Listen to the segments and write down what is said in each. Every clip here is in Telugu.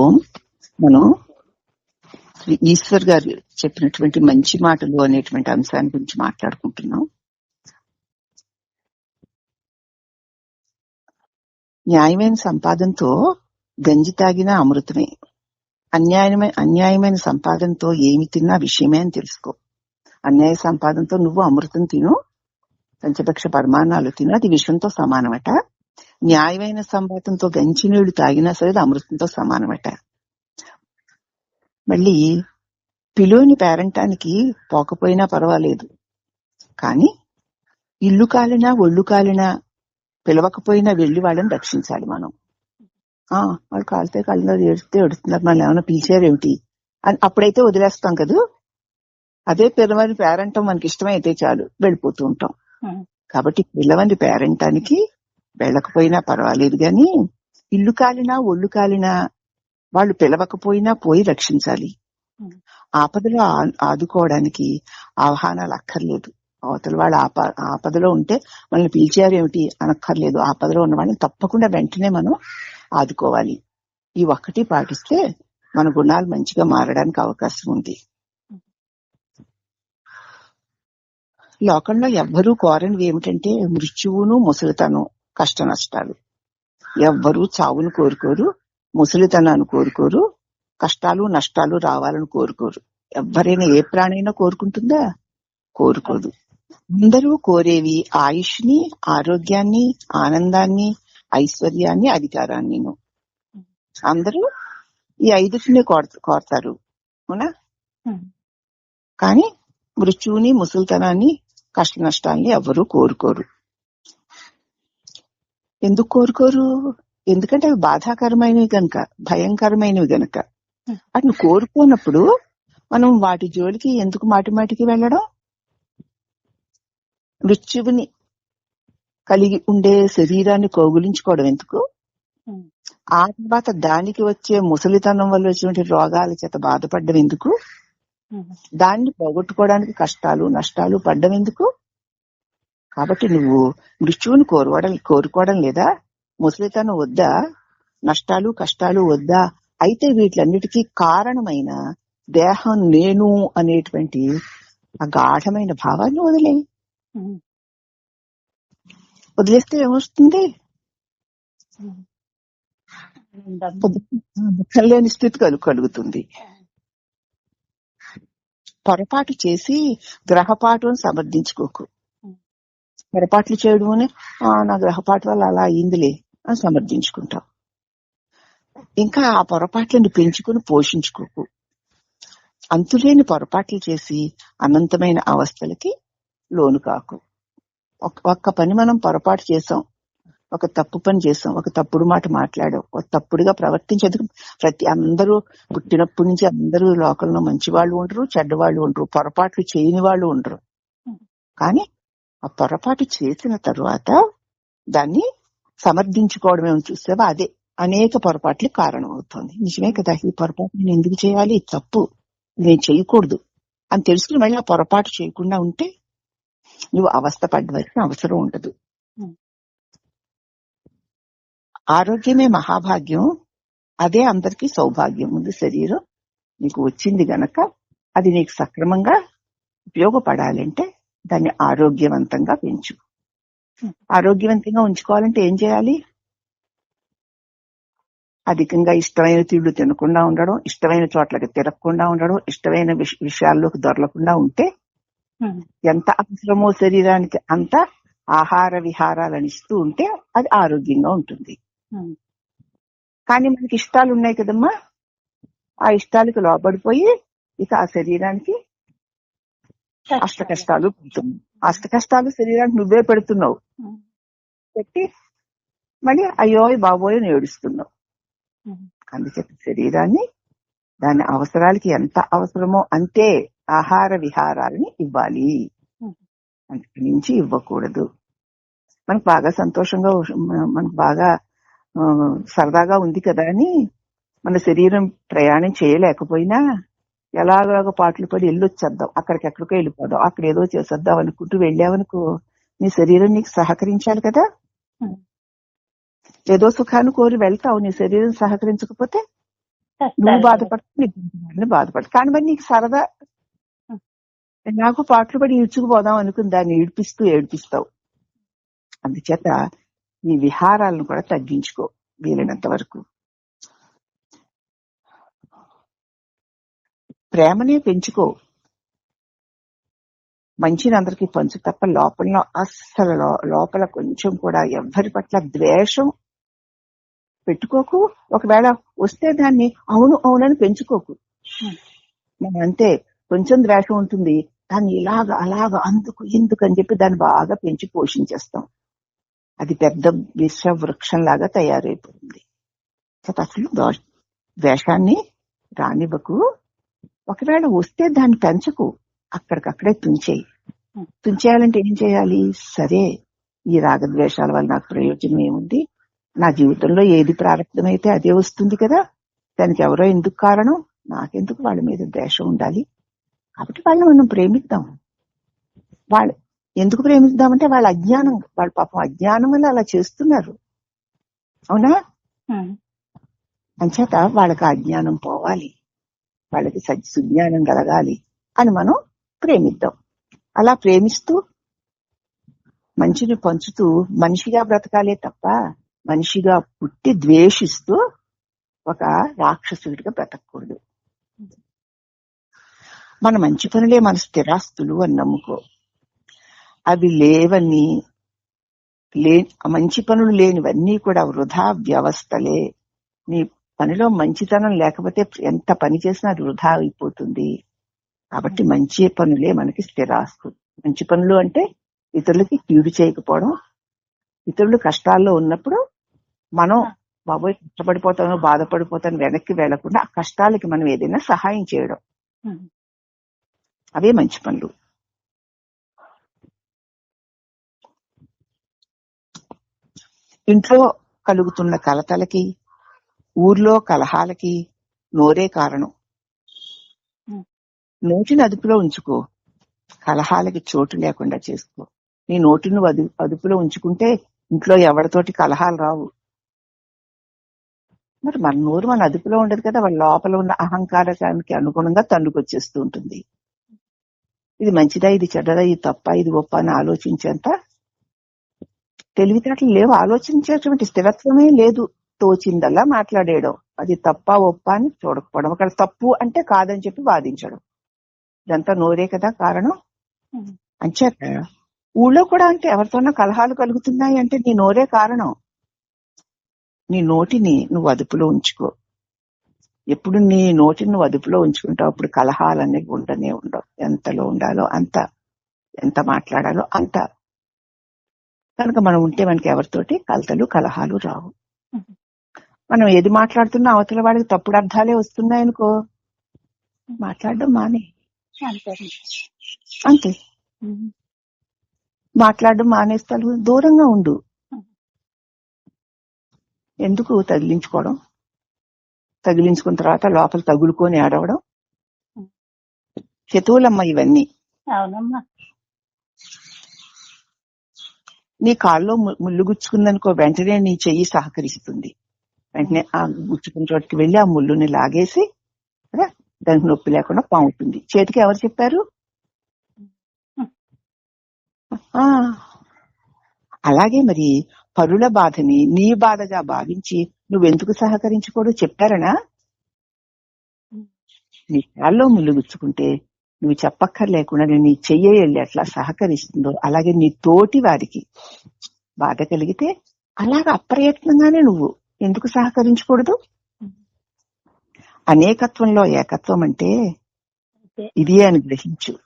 ఓం మనం ఈశ్వర్ గారు చెప్పినటువంటి మంచి మాటలు అనేటువంటి అంశాన్ని గురించి మాట్లాడుకుంటున్నాం. న్యాయమైన సంపాదనతో గంజి తాగిన అమృతమే. అన్యాయమైన అన్యాయమైన సంపాదనతో ఏమి తిన్నా విషయమే అని తెలుసుకో. అన్యాయ సంపాదనతో నువ్వు అమృతం తిను పంచపక్ష పరిమాణాలు తిను అది విషయంతో సమానమట. న్యాయమైన సంపాదనతో గంచి నీళ్ళు తాగినా సరే అది అమృతంతో సమానమట మళ్ళీ పిలోని పేరంటానికి పోకపోయినా పర్వాలేదు. కానీ ఇల్లు కాలినా ఒళ్ళు కాలినా పిలవకపోయినా వెళ్ళి వాళ్ళని రక్షించాలి మనం. ఆ వాళ్ళు కాలితే కాలినారు ఏడితే ఏడుస్తున్నారు. మనం ఏమైనా పిలిచారేమిటి? అని అప్పుడైతే వదిలేస్తాం కదా? అదే పిల్లవని పేరంటం మనకి ఇష్టమైతే చాలు. వెళ్ళిపోతూ ఉంటాం. కాబట్టి పిల్లవని పేరంటానికి వెళ్ళకపోయినా పర్వాలేదు గాని ఇల్లు కాలినా ఒళ్ళు కాలినా వాళ్ళు పిలవకపోయినా పోయి రక్షించాలి. ఆపదలో ఆదుకోవడానికి ఆహ్వానాలు అక్కర్లేదు. అవతల వాళ్ళు ఆప ఆపదలో ఉంటే మనల్ని పిలిచారేమిటి అనక్కర్లేదు. ఆపదలో ఉన్న వాళ్ళని తప్పకుండా వెంటనే మనం ఆదుకోవాలి. ఈ ఒక్కటి పాటిస్తే మన గుణాలు మంచిగా మారడానికి అవకాశం ఉంది. లోకంలో ఎవ్వరూ కోరనివి ఏమిటంటే మృత్యువును ముసలితనం. కష్ట నష్టాలు ఎవ్వరూ చావును కోరుకోరు ముసలితనాన్ని కోరుకోరు కష్టాలు నష్టాలు రావాలని కోరుకోరు. ఎవరైనా ఏ ప్రాణైనా కోరుకుంటుందా? కోరుకోదు. అందరూ కోరేవి ఆయుష్ని ఆరోగ్యాన్ని ఆనందాన్ని ఐశ్వర్యాన్ని అధికారాన్ని అందరూ ఈ ఐదుటిని కోర- కోరతారు. అవునా. కానీ మృత్యువుని ముసలితనాన్ని కష్ట నష్టాల్ని ఎవరూ కోరుకోరు. ఎందుకు కోరుకోరు ఎందుకంటే అవి బాధాకరమైనవి గనక భయంకరమైనవి గనక. వాటిని కోరుకోనప్పుడు మనం వాటి జోలికి ఎందుకు మాటి మాటికి వెళ్ళడం మృత్యువుని కలిగి ఉండే శరీరాన్ని కోగులించుకోవడం ఎందుకు. ఆ తర్వాత దానికి వచ్చే ముసలితనం వల్ల వచ్చేటువంటి రోగాల చేత బాధపడడం ఎందుకు. దాన్ని పోగొట్టుకోవడానికి కష్టాలు నష్టాలు పడ్డం ఎందుకు కాబట్టి నువ్వు మృత్యువుని కోరుకోవడం కోరుకోవడం లేదా ముసలితనం వద్దా? నష్టాలు కష్టాలు వద్దా? అయితే వీటిలన్నిటికీ కారణమైన దేహం నేను అనేటువంటి ఆ గాఢమైన భావాన్ని వదిలే. వదిలేస్తే ఏమొస్తుంది. దుఃఖం లేని స్థితి కలు కలుగుతుంది. పొరపాటు చేసి గ్రహపాటును సమర్థించుకోకు. పొరపాట్లు చేయడం అని, "ఆ, నా గ్రహపాటు వల్ల అలా అయిందిలే అని సమర్థించుకుంటావు. ఇంకా ఆ పొరపాట్లను పెంచుకుని పోషించుకోకు. అంతులేని పొరపాట్లు చేసి అనంతమైన అవస్థలకి లోను కాకు. ఒక్- ఒక్క పని మనం పొరపాటు చేసాం ఒక తప్పు పని చేసాం ఒక తప్పుడు మాట మాట్లాడాం ఒక తప్పుడుగా ప్రవర్తించేందుకు ప్రతి అందరూ పుట్టినప్పటి నుంచి అందరూ లోకంలో మంచి వాళ్ళు ఉండరు చెడ్డ వాళ్ళు ఉండరు పొరపాట్లు చేయని వాళ్ళు ఉండరు. కానీ ఆ పొరపాటు చేసిన తరువాత దాన్ని సమర్థించుకోవడమే చూసావా అదే అనేక పొరపాట్లు కారణం అవుతుంది నిజమే కదా ఈ పొరపాటు? నేను ఎందుకు చేయాలి? తప్పు. నేను చేయకూడదు. అని తెలుసుకుని మళ్ళీ ఆ పొరపాటు చేయకుండా ఉంటే నువ్వు అవస్థ పడవలసిన అవసరం ఉండదు. ఆరోగ్యమే మహాభాగ్యం. అదే అందరికీ సౌభాగ్యం. ఉంది శరీరం నీకు వచ్చింది గనక అది నీకు సక్రమంగా ఉపయోగపడాలంటే దాన్ని ఆరోగ్యవంతంగా పెంచు Hmm. ఆరోగ్యవంతంగా ఉంచుకోవాలంటే ఏం చేయాలి అధికంగా ఇష్టమైన తిండ్లు తినకుండా ఉండడం ఇష్టమైన చోట్లకి తిరగకుండా ఉండడం ఇష్టమైన విష- విషయాల్లోకి దొరలకుండా ఉంటే ఉం. ఎంత అవసరమో శరీరానికి అంత ఆహార విహారాలను ఇస్తూ ఉంటే అది ఆరోగ్యంగా ఉంటుంది ఉం. కానీ మనకి ఇష్టాలు ఉన్నాయి కదమ్మా ఆ ఇష్టాలకు లోబడిపోయి ఇక ఆ శరీరానికి అష్ట కష్టాలు పెడుతున్నావు అష్ట కష్టాలు శరీరానికి నువ్వే పెడుతున్నావు. పెట్టి మళ్ళీ అయ్యో బాబోయ్ ఏడుస్తున్నావు. అందుచేత శరీరాన్ని దాని అవసరాలకి ఎంత అవసరమో అంతే ఆహార విహారాలని ఇవ్వాలి. అంతకు మించి ఇవ్వకూడదు మనకు బాగా సంతోషంగా మనకు బాగా సరదాగా ఉంది కదా అని మన శరీరం ప్రయాణం చేయలేకపోయినా ఎలాగోలాగో పాటలు పడి వెళ్ళొచ్చేద్దాం. అక్కడికి ఎక్కడికో వెళ్ళిపోదాం. అక్కడ ఏదో చేసేద్దాం అనుకుంటూ వెళ్ళావనుకో నీ శరీరం నీకు సహకరించాలి కదా. ఏదో సుఖాన్ని కోరి వెళ్తావు. నీ శరీరం సహకరించకపోతే నువ్వు బాధపడతావు నీ గురించి వాళ్ళని బాధపడతావు కానీ మరి నీకు సరదా నాకు పాటలు పడి ఈడ్చుకుపోదాం అనుకుని దాన్ని ఏడిపిస్తూ ఏడిపిస్తావు. అందుచేత ఈ విహారాలను కూడా తగ్గించుకో వీలైనంత వరకు. ప్రేమనే పెంచుకో. మంచిని అందరికి పంచు తప్ప లోపల అస్సలు లోపల కొంచెం కూడా ఎవ్వరి పట్ల ద్వేషం పెట్టుకోకు. ఒకవేళ వస్తే దాన్ని అవును అవునని పెంచుకోకు. మనం అంతే కొంచెం ద్వేషం ఉంటుంది. దాన్ని ఇలాగ అలాగ అందుకు ఎందుకు అని చెప్పి దాన్ని బాగా పెంచి పోషించేస్తాం. అది పెద్ద విశ్వ వృక్షం లాగా తయారైపోతుంది అసలు ద్వేషాన్ని రానివ్వకు. ఒకవేళ వస్తే దాన్ని పెంచకు. అక్కడికక్కడే తుంచేయి. తుంచేయాలంటే ఏం చేయాలి? సరే ఈ రాగద్వేషాల వల్ల నాకు ప్రయోజనం ఏముంది? నా జీవితంలో ఏది ప్రారంభమైతే అదే వస్తుంది కదా. దానికి ఎవరో ఎందుకు కారణం? నాకెందుకు వాళ్ళ మీద ద్వేషం ఉండాలి? కాబట్టి వాళ్ళని మనం ప్రేమిద్దాం. వాళ్ళు ఎందుకు ప్రేమిద్దామంటే వాళ్ళ అజ్ఞానం. వాళ్ళ పాపం అజ్ఞానం వల్ల అలా చేస్తున్నారు. అవునా? అంచేత వాళ్ళకి ఆ అజ్ఞానం పోవాలి. వాళ్ళకి సుజ్ఞానం కలగాలి అని మనం ప్రేమిద్దాం. అలా ప్రేమిస్తూ మంచిని పంచుతూ మనిషిగా బ్రతకాలే తప్ప మనిషిగా పుట్టి ద్వేషిస్తూ ఒక రాక్షసుడిగా బ్రతకూడదు. మన మంచి పనులే మన స్థిరాస్తులు అని నమ్ముకో. అవి లేవని లే మంచి పనులు లేనివన్నీ కూడా వృధా వ్యవస్థలే. నీ పనిలో మంచితనం లేకపోతే ఎంత పని చేసినా అది వృధా అయిపోతుంది. కాబట్టి మంచి పనులే మనకి స్థిరాస్తు మంచి పనులు అంటే ఇతరులకి కీడు చేయకపోవడం. ఇతరులు కష్టాల్లో ఉన్నప్పుడు మనం బాబోయ్ కష్టపడిపోతాను బాధపడిపోతాను వెనక్కి వెళ్ళకుండా ఆ కష్టాలకి మనం ఏదైనా సహాయం చేయడం. అవే మంచి పనులు. ఇంట్లో కలుగుతున్న కలతలకి ఊర్లో కలహాలకి నోరే కారణం. నోటిని అదుపులో ఉంచుకో. కలహాలకి చోటు లేకుండా చేసుకో. నీ నోటిని అదు- అదుపులో ఉంచుకుంటే ఇంట్లో ఎవరితోటి కలహాలు రావు. మరి మన నోరు మన అదుపులో ఉండదు కదా వాళ్ళ లోపల ఉన్న అహంకారానికి అనుగుణంగా తండ్రికొచ్చేస్తూ ఉంటుంది. ఇది మంచిదా ఇది చెడ్డదా ఇది తప్ప ఇది గొప్ప అని ఆలోచించేంత తెలివితేటలు లేవు. ఆలోచించేటువంటి స్థిరత్వమే లేదు. తోచిందల్లా మాట్లాడేయడం. అది తప్ప ఒప్ప అని చూడకపోవడం. అక్కడ తప్పు అంటే కాదని చెప్పి వాదించడం. ఇదంతా నోరే కదా కారణం? అంచేత ఊళ్ళో కూడా అంటే ఎవరితోనో కలహాలు కలుగుతున్నాయి అంటే నీ నోరే కారణం. నీ నోటిని నువ్వు అదుపులో ఉంచుకో. ఎప్పుడు నీ నోటిని నువ్వు అదుపులో ఉంచుకుంటావు అప్పుడు కలహాలు అనేవి ఉండనే ఉండవు. ఎంతలో ఉండాలో అంత. ఎంత మాట్లాడాలో అంత. కనుక మనం ఉంటే మనకి ఎవరితోటి కలతలు కలహాలు రావు. మనం ఏది మాట్లాడుతున్నా అవతల వాడికి తప్పుడు అర్థాలే వస్తున్నాయనుకో మాట్లాడడం మానే. అంతే. అంతే మాట్లాడడం మానేస్తాడు దూరంగా ఉండు. ఎందుకు తగిలించుకోవడం? తగిలించుకున్న తర్వాత లోపల తగులుకొని ఆడవడం శతువులమ్మ ఇవన్నీ. అవునమ్మా. నీ కాల్లో ముళ్ళు గుచ్చుకుందనుకో వెంటనే నీ చెయ్యి సహకరిస్తుంది. వెంటనే ఆ ముచ్చుకున్న చోటికి వెళ్ళి ఆ ముళ్ళుని లాగేసి కదా, దానికి నొప్పి లేకుండా పాముతుంది. చేతికి ఎవరు చెప్పారు? ఆ అలాగే మరి పరుల బాధని నీ బాధగా భావించి నువ్వెందుకు సహకరించకూడదు చెప్పారనా? నీ కాల్లో ముళ్ళు గుచ్చుకుంటే నువ్వు చెప్పక్కర్లేకుండా నీ చెయ్యి వెళ్ళి అట్లా సహకరిస్తుందో అలాగే నీ తోటి వారికి బాధ కలిగితే అలాగ అప్రయత్నంగానే నువ్వు ఎందుకు సహకరించకూడదు? అనేకత్వంలో ఏకత్వం అంటే ఇదే అని గ్రహించు.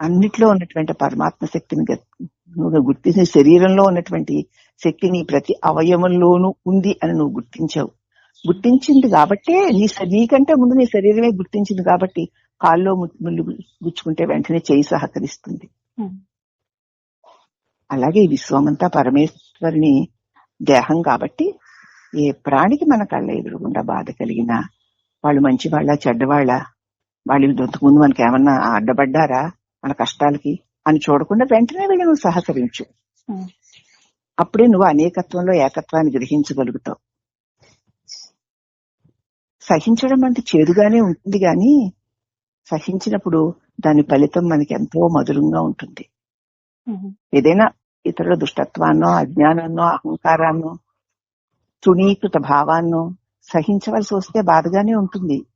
అన్నిట్లో ఉన్నటువంటి పరమాత్మ శక్తిని నువ్వు గుర్తించిన శరీరంలో ఉన్నటువంటి శక్తి నీ ప్రతి అవయవంలోనూ ఉంది అని నువ్వు గుర్తించావు. గుర్తించింది కాబట్టే నీ నీకంటే ముందు నీ శరీరమే గుర్తించింది కాబట్టి కాల్లో ముళ్ళు గుచ్చుకుంటే వెంటనే చేయి సహకరిస్తుంది. అలాగే ఈ విశ్వమంతా పరమేశ్వరుని దేహం కాబట్టి ఏ ప్రాణికి మన కళ్ళ ఎదురుగుండా బాధ కలిగినా వాళ్ళు మంచి వాళ్ళ చెడ్డవాళ్ళ వాళ్ళు ముందు మనకి ఏమన్నా అడ్డపడ్డారా మన కష్టాలకి? అని చూడకుండా వెంటనే వీళ్ళు నువ్వు సహకరించు. అప్పుడే నువ్వు అనేకత్వంలో ఏకత్వాన్ని గ్రహించగలుగుతావు. సహించడం అంటే చేదుగానే ఉంటుంది గాని సహించినప్పుడు దాని ఫలితం మనకి ఎంతో మధురంగా ఉంటుంది. ఏదైనా ఇతరుల దుష్టత్వాన్నో అజ్ఞానాన్నో అహంకారాన్నో తృణీకృత భావాన్నో సహించవలసి వస్తే బాధగానే ఉంటుంది.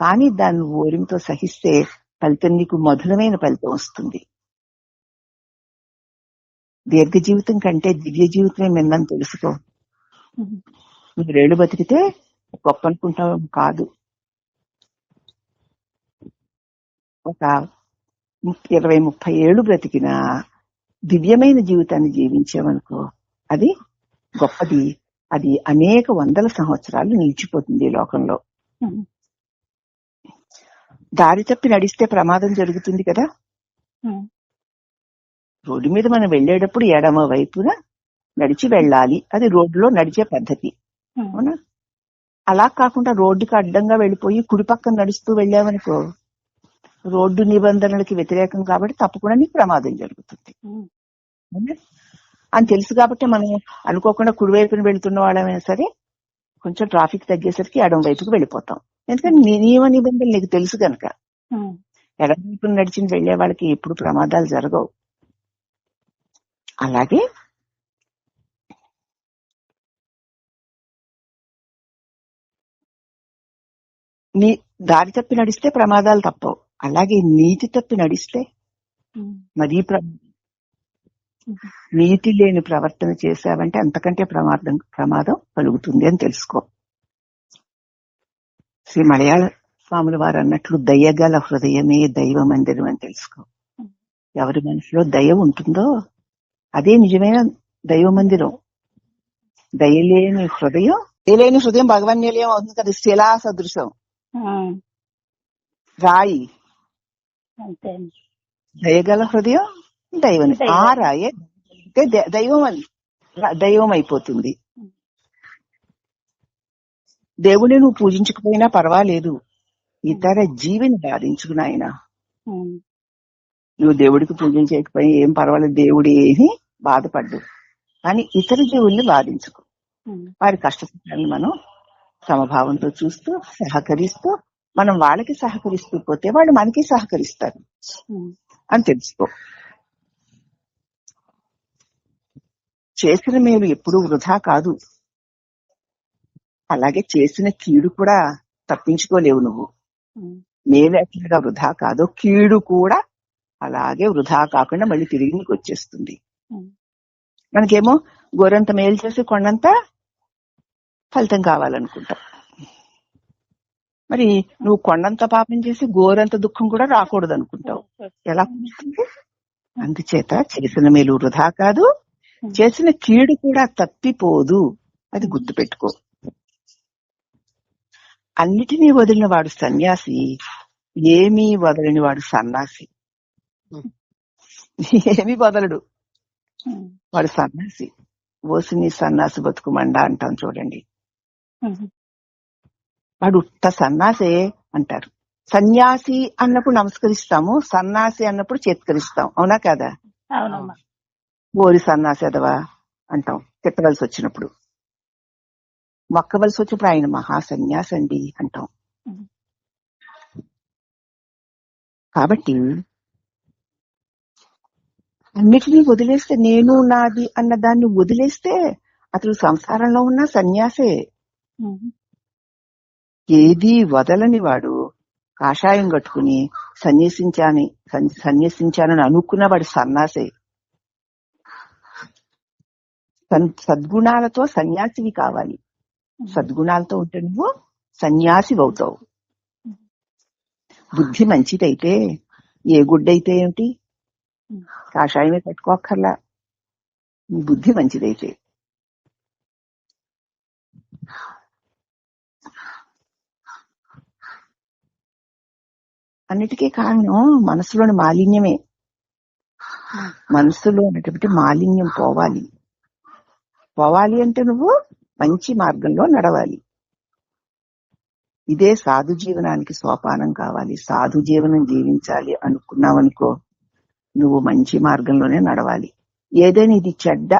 కానీ దాన్ని ఓరిమితో సహిస్తే ఫలితం నీకు మధురమైన ఫలితం వస్తుంది. దీర్ఘ జీవితం కంటే దివ్య జీవితమే మిందని తెలుసుకో. మీరేళ్ళు బతికితే గొప్ప అనుకుంటాం కాదు. ఒక ఇరవై ముప్పై ఏళ్ళు బ్రతికిన దివ్యమైన జీవితాన్ని జీవించామనుకో అది గొప్పది. అది అనేక వందల సంవత్సరాలు నిలిచిపోతుంది ఈ లోకంలో. దారి తప్పి నడిస్తే ప్రమాదం జరుగుతుంది కదా? రోడ్డు మీద మనం వెళ్ళేటప్పుడు ఎడమ వైపున నడిచి వెళ్ళాలి. అది రోడ్డులో నడిచే పద్ధతి. అవునా? అలా కాకుండా రోడ్డుకి అడ్డంగా వెళ్ళిపోయి కుడి పక్కన నడుస్తూ వెళ్ళామనుకో రోడ్డు నిబంధనలకి వ్యతిరేకం కాబట్టి తప్పకుండా నీకు ప్రమాదం జరుగుతుంది? అని తెలుసు కాబట్టి మనం అనుకోకుండా కుడివైపున వెళ్తున్న వాళ్ళమైనా సరే కొంచెం ట్రాఫిక్ తగ్గేసరికి ఎడం వైపుకి వెళ్ళిపోతాం. ఎందుకంటే నియమ నిబంధనలు నీకు తెలుసు కనుక ఎడం వైపున నడిచిన వెళ్ళే వాళ్ళకి ఎప్పుడు ప్రమాదాలు జరగవు. అలాగే నీ దారి తప్పి నడిస్తే ప్రమాదాలు తప్పవు. అలాగే నీతి తప్పి నడిస్తే మరీ ప్రమాదం నీతి లేని ప్రవర్తన చేశావంటే అంతకంటే ప్రమాదం ప్రమాదం కలుగుతుంది అని తెలుసుకో. శ్రీ మలయాళ స్వాముల వారు అన్నట్లు దయగల హృదయమే దైవ మందిరం అని తెలుసుకో. ఎవరి మనసులో దయ ఉంటుందో అదే నిజమైన దైవ మందిరం. దయలేని హృదయం దయలేని హృదయం భగవన్ నిలయం అవుతుంది కదా శిలా సదృశం. రాయి. దయగల హృదయం దైవం దైవం. ఆ రాయే అయితే ద- దైవం దైవం అయిపోతుంది దేవుని నువ్వు పూజించకపోయినా పర్వాలేదు. ఇతర జీవిని బాధించుకుని ఆయన నువ్వు దేవుడికి పూజలు చేయకపోయినా ఏం పర్వాలేదు. దేవుడు ఏమి బాధపడ్డు. కానీ ఇతర జీవుల్ని బాధించుకో. వారి కష్టసుఖాలను మనం సమభావంతో చూస్తూ సహకరిస్తూ మనం వాళ్ళకి సహకరిస్తూ పోతే వాళ్ళు మనకి సహకరిస్తారు. అని తెలుసుకో. చేసిన మేలు ఎప్పుడూ వృధా కాదు. అలాగే చేసిన కీడు కూడా తప్పించుకోలేవు నువ్వు. మేలు ఎట్లాగా వృధా కాదో. కీడు కూడా అలాగే వృధా కాకుండా మళ్ళీ తిరిగి నీకు వచ్చేస్తుంది. మనకేమో గోరంత మేలు చేసి కొండంత ఫలితం కావాలనుకుంటాం. మరి నువ్వు కొండంత పాపం చేసి గోరంత దుఃఖం కూడా రాకూడదు అనుకుంటావు ఎలా? అందుచేత చేసిన మేలు వృధా కాదు. చేసిన కీడు కూడా తప్పిపోదు. అది గుర్తుపెట్టుకో. అన్నిటినీ వదిలిన వాడు సన్యాసి ఏమీ వదలని వాడు సన్నాసి. ఏమీ వదలడు. ఉమ్, వాడు సన్నాసి. ఓసిని సన్నాసి బతుకుమండ అంటాం చూడండి. వాడు ఉత్త సన్నాసే అంటారు. సన్యాసి అన్నప్పుడు నమస్కరిస్తాము సన్నాసి అన్నప్పుడు చేత్కరిస్తాం. అవునా కదా? అవునమ్మా. ఓరి సన్నాసేదవా అంటాం. తిట్టవలసి వచ్చినప్పుడు. మొక్కవలసి వచ్చినప్పుడు ఆయన మహా సన్యాసి అండి అంటాం. కాబట్టి అన్నిటినీ వదిలేస్తే నేను నాది అన్న దాన్ని వదిలేస్తే అతను సంసారంలో ఉన్న సన్యాసే. ఏది వదలని వాడు కాషాయం కట్టుకుని సన్యసించాని సన్యసించానని అనుకున్న వాడు సన్నాసే. సద్గుణాలతో సన్యాసివి కావాలి. సద్గుణాలతో ఉంటే నువ్వు సన్యాసి అవుతావు బుద్ధి మంచిదైతే ఏ గుడ్డైతే ఏమిటి? కాషాయమే కట్టుకోక్కర్లా నీ బుద్ధి మంచిదైతే. అన్నిటికీ కారణం మనసులోని మాలిన్యమే. మనసులో ఉన్నటువంటి మాలిన్యం పోవాలి. పోవాలి అంటే నువ్వు మంచి మార్గంలో నడవాలి. ఇదే సాధు జీవనానికి సోపానం కావాలి. సాధు జీవనం జీవించాలి అనుకున్నావనుకో నువ్వు మంచి మార్గంలోనే నడవాలి. ఏదైనా ఇది చెడ్డ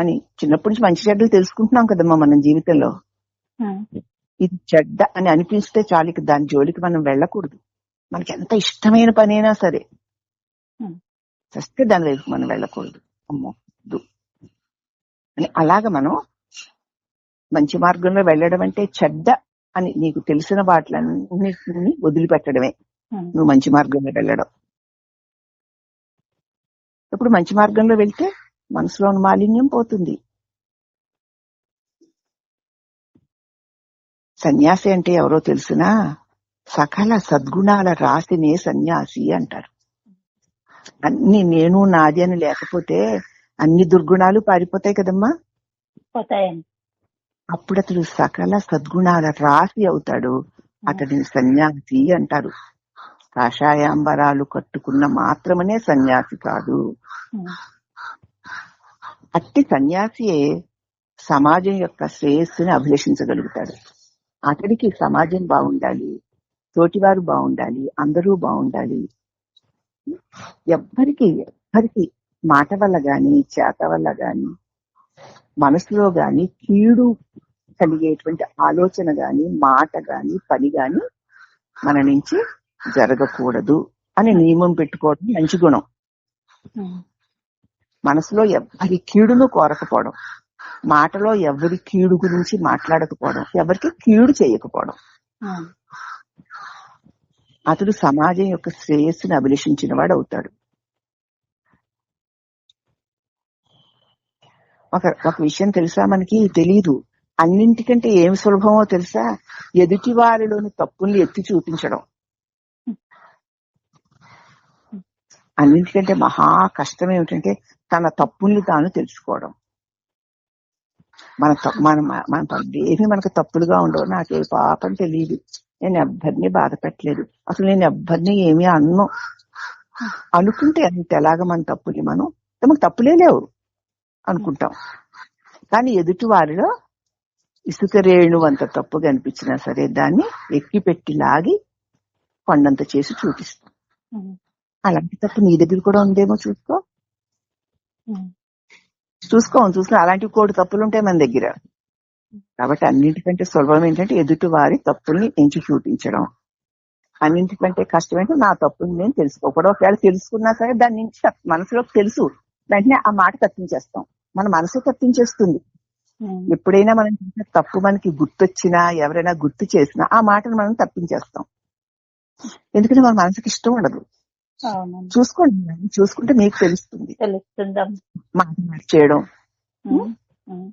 అని చిన్నప్పటి నుంచి మంచి చెడ్డలు తెలుసుకుంటున్నాం కదమ్మా మనం జీవితంలో. ఇది చెడ్డ అని అనిపిస్తే చాలు ఇక దాని జోలికి మనం వెళ్ళకూడదు. మనకి ఎంత ఇష్టమైన పనైనా సరే. చస్తే దాని వైపు మనం వెళ్ళకూడదు. అమ్మో. అని అలాగ మనం మంచి మార్గంలో వెళ్ళడం అంటే చెడ్డ అని నీకు తెలిసిన వాటిలన్నిటిని వదిలిపెట్టడమే. నువ్వు మంచి మార్గంలో వెళ్ళడం. ఇప్పుడు మంచి మార్గంలో వెళ్తే మనసులో ఉన్న మాలిన్యం పోతుంది. సన్యాసి అంటే ఎవరో తెలుసునా సకల సద్గుణాల రాసినే సన్యాసి అంటారు. అన్ని నేను నాది అని లేకపోతే అన్ని దుర్గుణాలు పారిపోతాయి కదమ్మా. పోతాయండి. అప్పుడు అతడు సకల సద్గుణాల రాసి అవుతాడు. అతడిని సన్యాసి అంటారు. కాషాయాంబరాలు కట్టుకున్న మాత్రమనే సన్యాసి కాదు. అట్టి సన్యాసియే సమాజం యొక్క శ్రేయస్సుని అభిలషించగలుగుతాడు. అతడికి సమాజం బాగుండాలి తోటివారు బాగుండాలి అందరూ బాగుండాలి. ఎవ్వరికి ఎవ్వరికి మాట వల్ల గాని చేత వల్ల గాని మనసులో గాని కీడు కలిగేటువంటి ఆలోచన గాని మాట గాని పని గాని మన నుంచి జరగకూడదు అని నియమం పెట్టుకోవడం మంచి గుణం. మనసులో ఎవరి కీడును కోరకపోవడం మాటలో ఎవరి కీడు గురించి మాట్లాడకపోవడం ఎవరికి కీడు చేయకపోవడం. అతడు సమాజం యొక్క శ్రేయస్సుని అభిలషించిన వాడు అవుతాడు ఒక ఒక విషయం తెలుసా మనకి? తెలియదు అన్నింటికంటే ఏం సులభమో తెలుసా? ఎదుటి వారిలోని తప్పుల్ని ఎత్తి చూపించడం. అన్నింటికంటే మహా కష్టం ఏమిటంటే తన తప్పుల్ని తాను తెలుసుకోవడం. మన మన మన పనులు ఏమి మనకు తప్పులుగా ఉండవు. నాకే పాపం తెలియదు నేను ఎవ్వరిని బాధ పెట్టలేదు. అసలు నేను ఎవ్వరిని ఏమీ అన్ను అనుకుంటే అంత ఎలాగ మన తప్పుని మనం మనకు తప్పులే లేవు. అనుకుంటాం. కానీ ఎదుటి వారిలో ఇసుక రేణు అంత తప్పుగా అనిపించినా సరే దాన్ని ఎక్కి పెట్టి లాగి కొండంత చేసి చూపిస్తాం. అలాంటి తప్పు నీ దగ్గర కూడా ఉందేమో చూసుకో. చూసుకో చూసుకో. అలాంటి కోటి తప్పులు ఉంటాయి మన దగ్గర. కాబట్టి అన్నింటికంటే సులభం ఏంటంటే ఎదుటి వారి తప్పుల్ని ఎంచి చూపించడం. అన్నింటికంటే కష్టం ఏంటంటే నా తప్పుని నేను తెలుసుకోకూడదు ఒకవేళ తెలుసుకున్నా సరే దాని నుంచి మనసులోకి తెలుసు. వెంటనే ఆ మాట తప్పించేస్తాం. మన మనసు తప్పించేస్తుంది. ఉమ్, ఎప్పుడైనా మనం చేసిన తప్పు మనకి గుర్తొచ్చినా ఎవరైనా గుర్తు చేసినా ఆ మాటను మనం తప్పించేస్తాం. ఎందుకంటే మన మనసుకి ఇష్టం ఉండదు. చూసుకోండి చూసుకుంటే మీకు తెలుస్తుంది. మాట మార్చేయడం. ఉమ్, ఉమ్,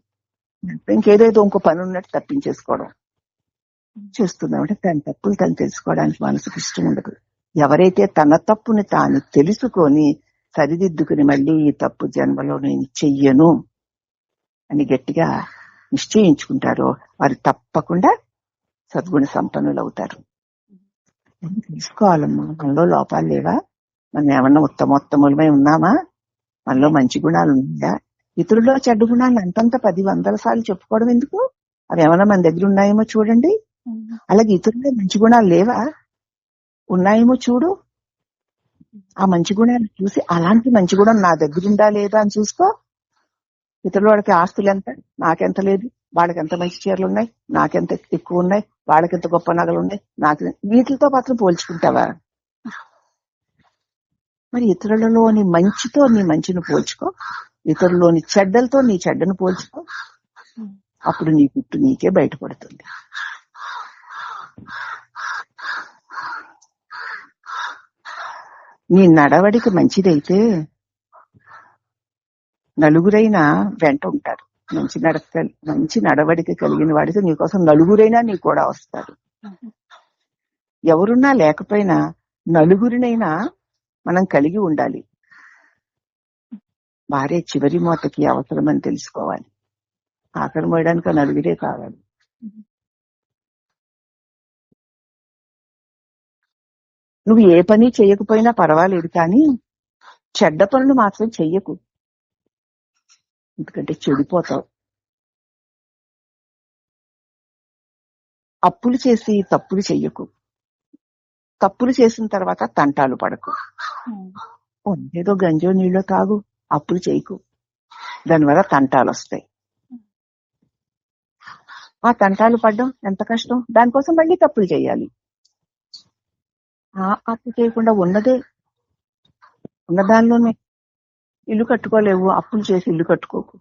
ఇంకేదేదో ఇంకో పని ఉన్నట్టు తప్పించేసుకోవడం. చేస్తున్నామంటే తన తప్పులు తను తెలుసుకోవడానికి మనసుకు ఇష్టం ఉండదు. ఎవరైతే తన తప్పుని తాను తెలుసుకొని సరిదిద్దుకుని మళ్ళీ ఈ తప్పు జన్మలో నేను చెయ్యను అని గట్టిగా నిశ్చయించుకుంటారో వారు తప్పకుండా సద్గుణ సంపన్నులు అవుతారు తెలుసుకోవాలమ్మా మనలో లోపాలు లేవా? మనం ఏమన్నా ఉత్తమోత్తములమై ఉన్నామా? మనలో మంచి గుణాలు ఉన్నాయా? ఇతరుల్లో చెడ్డ గుణాలు అంతంత పది వందల సార్లు చెప్పుకోవడం ఎందుకు? అవి ఏమైనా మన దగ్గర ఉన్నాయేమో చూడండి. అలాగే ఇతరుల్లో మంచి గుణాలు లేవా? ఉన్నాయేమో చూడు. ఆ మంచి గుణాలు చూసి అలాంటి మంచి గుణం నా దగ్గర ఉందా లేదా అని చూసుకో. ఇతరుల వాళ్ళకి ఆస్తులు ఎంత నాకెంత లేదు. వాళ్ళకి ఎంత మంచి చీరలు ఉన్నాయి నాకెంత ఎక్కువ ఉన్నాయి వాళ్ళకి ఎంత గొప్ప నగలు ఉన్నాయి నాకు వీటితో మాత్రం పోల్చుకుంటావా? మరి ఇతరులలోని మంచితో నీ మంచిని పోల్చుకో. ఇతరులోని చెడ్డలతో నీ చెడ్డను పోల్చుకో. అప్పుడు నీ గుట్టు నీకే బయటపడుతుంది. నీ నడవడిక మంచిదైతే నలుగురైనా వెంట ఉంటారు. మంచి నడక మంచి నడవడిక కలిగిన వాడితో నీకోసం నలుగురైనా నీ కూడా వస్తారు. ఎవరున్నా లేకపోయినా నలుగురినైనా మనం కలిగి ఉండాలి. భార్య చివరి మూతకి అవసరమని తెలుసుకోవాలి. ఆఖరి మోయడానికి నలుగురే కావాలి. నువ్వు ఏ పని చేయకపోయినా పర్వాలేదు కానీ చెడ్డ పనులు మాత్రం చెయ్యకు. ఎందుకంటే చెడిపోతావు. అప్పులు చేసి తప్పులు చెయ్యకు. తప్పులు చేసిన తర్వాత తంటాలు పడకు. ఏదో గంజో నీళ్ళో తాగు అప్పులు చేయకు. దానివల్ల తంటాలు వస్తాయి. ఆ తంటాలు పడ్డం ఎంత కష్టం? దానికోసం మళ్ళీ తప్పులు చేయాలి ఆ అప్పు చేయకుండా ఉన్నదే ఉన్న దానిలోనే ఇల్లు కట్టుకోలేవు అప్పులు చేసి ఇల్లు కట్టుకోకు.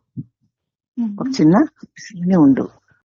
ఒక చిన్న ఉండు